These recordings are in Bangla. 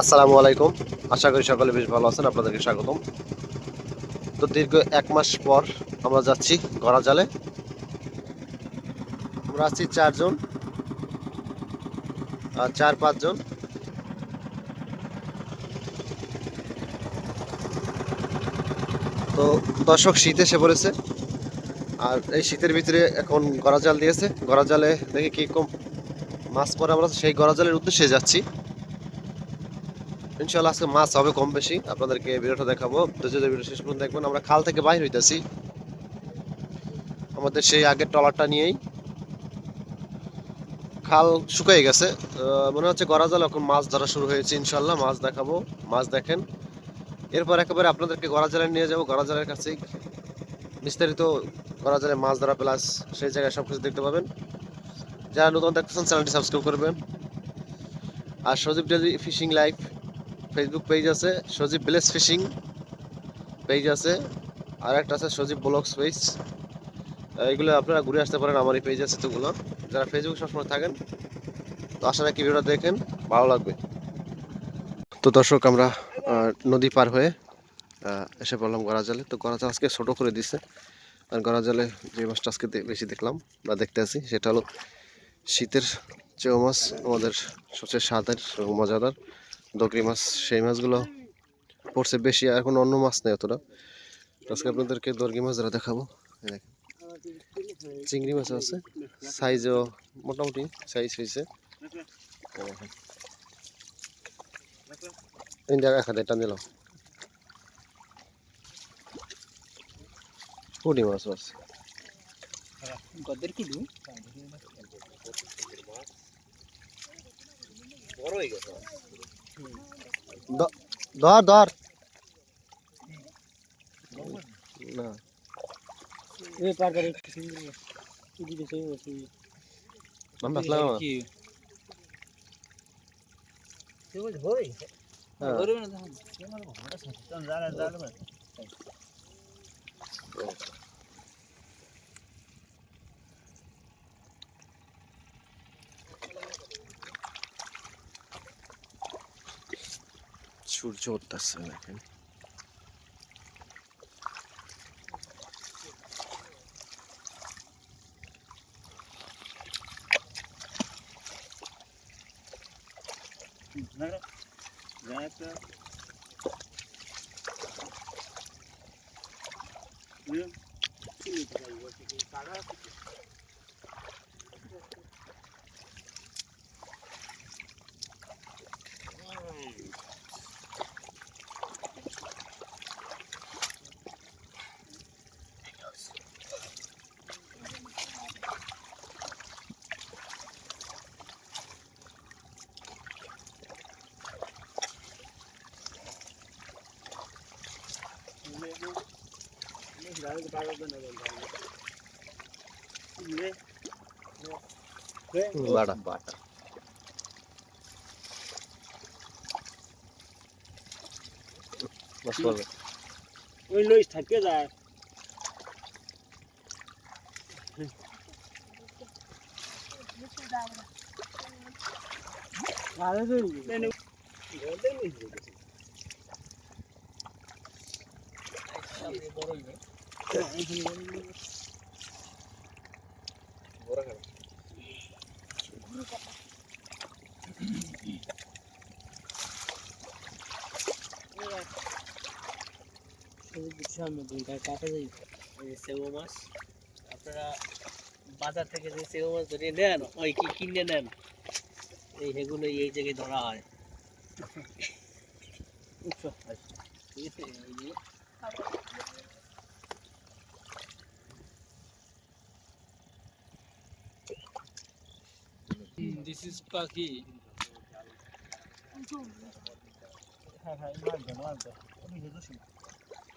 আসসালামু আলাইকুম। আশা করি সকলে বেশ ভালো আছেন। আপনাদেরকে স্বাগতম। তো দীর্ঘ এক মাস পর আমরা যাচ্ছি গড়া জালে আমরা আছি চারজন আর চার, পাঁচজন। তো দর্শক শীত এসে পড়েছে। আর এই শীতের ভিতরে এখন গড়া জাল দিয়েছে। গড়া জালে দেখি কি কম মাছ পরে আমরা সেই গড়া জালের উদ্দেশ্যে যাচ্ছি। ইনশাল্লাহ আজকে মাছ হবে কম বেশি। আপনাদেরকে ভিডিওটা দেখাবো। ভিডিও শেষ পর্যন্ত দেখবেন, আমরা খাল থেকে বাইর হইতেছি। আমাদের সেই আগের ট্রলারটা নিয়েই খাল শুকিয়ে গেছে। মনে হচ্ছে গড়া জাল এখন মাছ ধরা শুরু হয়েছে ইনশাল্লাহ মাছ দেখাবো। মাছ দেখেন। এরপর একেবারে আপনাদেরকে গড়া জালে নিয়ে যাব। গড়া জালের কাছেই বিস্তারিত গড়া জালে মাছ ধরা প্লাস সেই জায়গায় সব কিছু দেখতে পাবেন। যারা নতুন দেখতেছেন চ্যানেলটি সাবস্ক্রাইব করবেন। আর Sajib daily fishing live Facebook page আছে, সজীব ভিলেজ ফিশিং পেজ আছে আর একটা আছে সজীব ব্লগস পেজ এগুলো আপনারা ঘুরে আসতে পারেন, আমার এই পেজ আছে তোগুলো যারা ফেসবুক সবসময় থাকেন, তো আশা রাখি ভিডিওটা দেখেন, ভালো লাগবে। তো দর্শক, আমরা নদী পার হয়ে এসে পড়লাম গড়াজালে তো গড়াজাল আজকে ছোটো করে দিছে। আর গড়াজালে যে মাছটা আজকে বেশি দেখলাম বা দেখতে আছি, সেটা হলো শীতের চেও মাছ, আমাদের সবচেয়ে স্বাদের এবং মজাদার দগরি মাছ। সেই মাছগুলো পড়ছে বেশি, আর এখন অন্য মাছ নেই অতটা। আজকে আপনাদেরকে দর্গি মাছ যারা দেখাবো চিংড়ি মাছ আছে। সাইজও মোটামুটি সাইজ হয়েছে। এই দেখেন। এই জায়গা খাতে টান দিলাম মাছ আছে। বড় হয়ে গেছে ধর ধর না এ পার করে কুডু দিছে ওই আমরা আসলাম কি সেগুলো হই হ্যাঁ। ধরবে না তখন তোমার ঘোড়া সাথে জালা জালা সূর্য উঠতেছে দেখেন 나도 바라도 나간다. 네. 네. 맞아, 맞아. 맞아. 왜 로이스 다 깨다. 나도 내는 내는 সামনে দুইটা মাছ আপনারা বাজার থেকে যে সেও মাছ ধরে নেন ওই কি কিনে নেন এই সেগুলো এই জায়গায় ধরা হয় হয়। ঠিক আছে দিস ইজ পাখি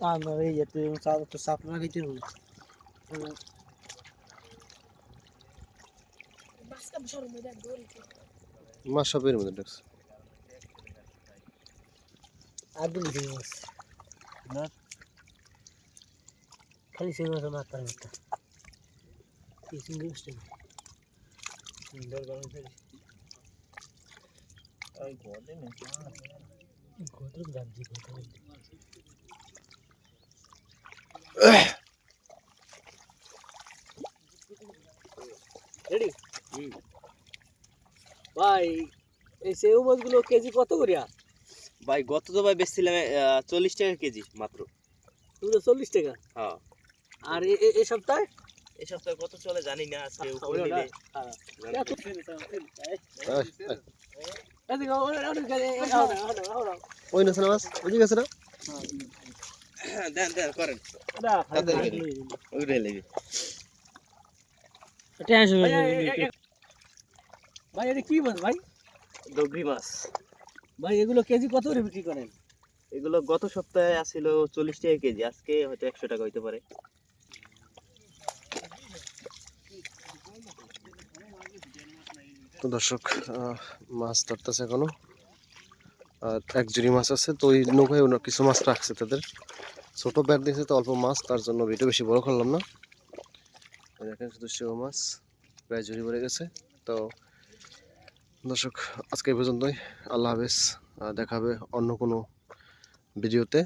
আমার এই এত চাপ তো চাপ না খেতে হবে। মাছ সবের মধ্যে ঢুকছে আদুল দিয়ে মাছ। খালি সেই মাছ মারতে এই চিংড়ি মাছটা সুন্দর গরম করে গতর গাঞ্জি গতর রেডি ভাই এই সেউ মাছগুলো কেজি কত করিয়া? ভাই গত তো ভাই বেচছিলাম চল্লিশ টাকা কেজি মাত্র। চল্লিশ টাকা? হ্যাঁ। আর এ সপ্তাহে? এই সপ্তাহে কত চলে জানি না আজকে উপরে হ্যাঁ। না। ওই না দেন দেন করেন। না, ভাই, লেগে এটা কি মাছ ভাই? ডগরি মাছ। ভাই এগুলো কেজি কত করে বিক্রি করেন? এগুলো গত সপ্তাহে আসছিল চল্লিশ টাকা কেজি আজকে হয়তো একশো টাকা হইতে পারে। তো দর্শক মাছ ধরতেছে এখনও। আর এক জুড়ি মাছ আছে তো ওই নৌকায় কিছু মাছ রাখছে তাদের। ছোটো ব্যাট দিয়েছে তো অল্প মাছ তার জন্য ভিডিও বেশি বড় করলাম না। দেখেন শুধু সেও মাছ প্রায় জুড়ি পড়ে গেছে। তো দর্শক আজকে এই পর্যন্তই। আল্লাহ হাফেজ আহ, দেখা হবে অন্য কোনো ভিডিওতে